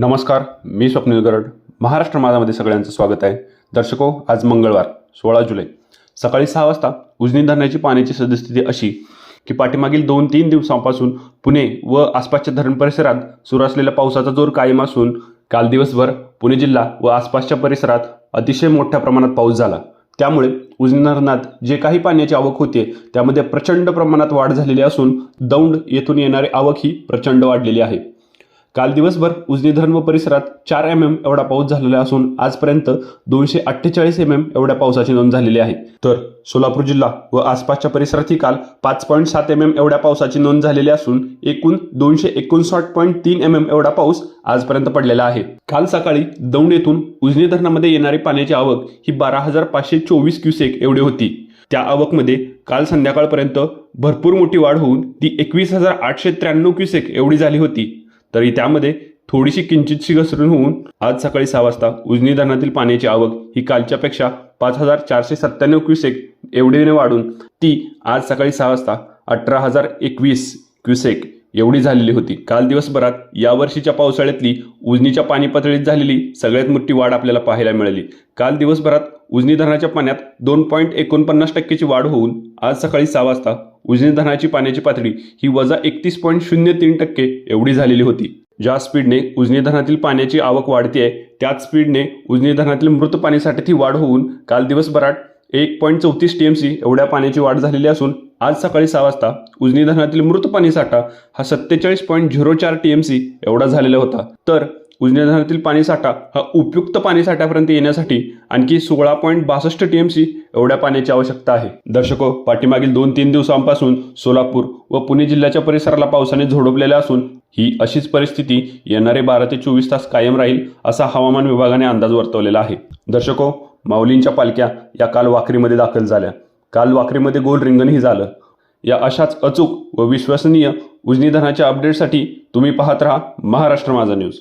नमस्कार मी स्वप्नील गरड. महाराष्ट्र माझामध्ये सगळ्यांचं स्वागत आहे. दर्शको आज मंगळवार सोळा जुलै. सकाळी सहा वाजता उजनी धरणाची पाण्याची सद्यस्थिती अशी की पाठीमागील दोन तीन दिवसांपासून पुणे व आसपासच्या धरण परिसरात सुरू असलेल्या पावसाचा जोर कायम असून काल दिवसभर पुणे जिल्हा व आसपासच्या परिसरात अतिशय मोठ्या प्रमाणात पाऊस झाला. त्यामुळे उजनी धरणात जे काही पाण्याची आवक होते त्यामध्ये प्रचंड प्रमाणात वाढ झालेली असून दौंड येथून येणारी आवक ही प्रचंड वाढलेली आहे. काल दिवसभर उजनी धरण व परिसरात चार एम एम एवढा पाऊस झालेला असून आजपर्यंत दोनशे अठ्ठेचाळीस एम एम एवढ्या पावसाची नोंद झालेली आहे. तर सोलापूर जिल्हा व आसपासच्या परिसरातही काल पाच पॉईंट सात एम एम एवढ्या पावसाची नोंद झालेली असून एकूण दोनशे एकोणसाठ पॉईंट तीन एम एम एवढा पाऊस आजपर्यंत पडलेला आहे. काल सकाळी दौंड येथून उजनी धरणामध्ये येणारी पाण्याची आवक ही बारा हजार पाचशे चोवीस क्युसेक एवढी होती. त्या आवकमध्ये काल संध्याकाळपर्यंत भरपूर मोठी वाढ होऊन ती एकवीस हजार आठशे त्र्याण्णव क्युसेक एवढी झाली होती. तरी त्यामध्ये थोडीशी किंचितशी घसरण होऊन आज सकाळी सहा वाजता उजनी धरणातील पाण्याची आवक ही कालच्यापेक्षा पाच हजार चारशे सत्त्याण्णव क्युसेक एवढीने वाढून ती आज सकाळी सहा वाजता अठरा हजार एकवीस क्युसेक एवढी झालेली होती. काल दिवसभरात यावर्षीच्या पावसाळ्यातली उजनीच्या पाणी पातळीत झालेली सगळ्यात मोठी वाढ आपल्याला पाहायला मिळाली. काल दिवसभरात उजनी धरणाच्या पाण्यात दोन पॉईंट एकोणपन्नास टक्केची वाढ होऊन आज सकाळी सहा वाजता उजनी धरणाची पाण्याची पातळी ही वजा एकतीस पॉईंट शून्य तीन टक्के एवढी झालेली होती. ज्या स्पीडने उजनी धरणातील पाण्याची आवक वाढते त्याच स्पीडने उजनी धरणातील मृत पाणीसाठ्यात ही वाढ होऊन काल दिवसभरात एक पॉईंट चौतीस टी एम सी एवढ्या पाण्याची वाढ झालेली असून आज सकाळी सहा वाजता उजनी धरणातील मृत पाणीसाठा हा सत्तेचाळीस पॉईंट झिरो चार टी एम सी एवढा झालेला होता. तर उजनी धरणातील पाणीसाठा हा उपयुक्त पाणीसाठ्यापर्यंत येण्यासाठी आणखी सोळा पॉईंट बासष्ट टी एम सी एवढ्या पाण्याची आवश्यकता आहे. दर्शको पाठीमागील दोन तीन दिवसांपासून सोलापूर व पुणे जिल्ह्याच्या परिसराला पावसाने झोडपलेल्या असून ही अशीच परिस्थिती येणारे बारा ते चोवीस तास कायम राहील असा हवामान विभागाने अंदाज वर्तवलेला आहे. दर्शको माऊलींच्या पालख्या या काल वाखरीमध्ये दाखल झाल्या. काल वाखरीमध्ये गोल रिंगणही झालं. या अशाच अचूक व विश्वसनीय उजनीधनाच्या अपडेटसाठी तुम्ही पाहत राहा महाराष्ट्र माझा न्यूज